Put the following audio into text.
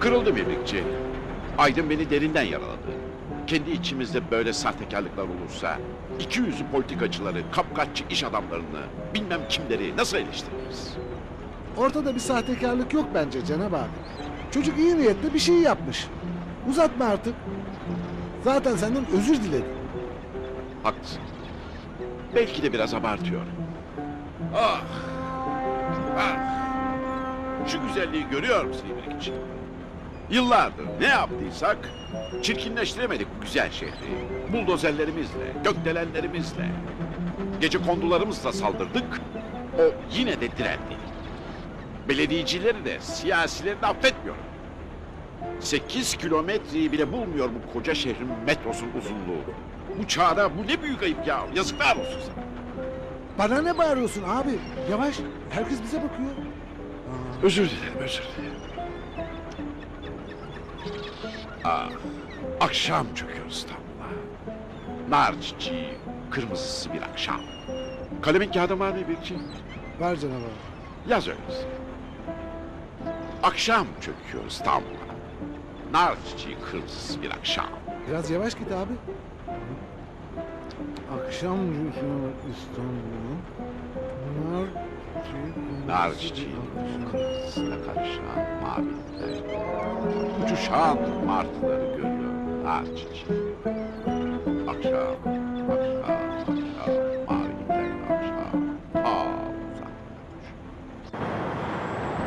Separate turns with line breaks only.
Kırıldım ibrikçi. Aydın beni derinden yaraladı. Kendi içimizde böyle sahtekarlıklar olursa... ...iki yüzlü politikacıları, kapkaççı iş adamlarını... ...bilmem kimleri nasıl eleştiririz?
Ortada bir sahtekarlık yok bence Cenab abi. Çocuk iyi niyetle bir şey yapmış. Uzatma artık. Zaten senden özür diledi.
Haklısın. Belki de biraz abartıyor. Ah! Ah! Şu güzelliği görüyor musun ibrikçi? Yıllardır ne yaptıysak... ...çirkinleştiremedik bu güzel şehri. Buldozerlerimizle, gökdelenlerimizle... ...gece kondularımızla saldırdık... ...o yine de direndi. Belediyecileri de, siyasileri de affetmiyorum. Sekiz kilometreyi bile bulmuyor bu koca şehrin metrosun uzunluğu. Bu çağda bu ne büyük ayıp ya. Yazıklar olsun sana.
Bana ne bağırıyorsun abi? Yavaş. Herkes bize bakıyor.
Özür dilerim, özür dilerim. Ah, akşam çöküyor İstanbul'a. Nar çiçeği, kırmızısı bir akşam. Kalemin kağıdı var mı bir şey?
Ver Cenab abi.
Yaz öyleyse. Akşam çöküyor İstanbul'a. Nar çiçeği, kırmızısı bir akşam.
Biraz yavaş git abi. Akşam rüzgarı İstanbul'un nar çiçeği-
Nar çiçeğinin kırmızısına karışan mavilikler. Uçuşan martıları görüyor nar çiçeği. Akşam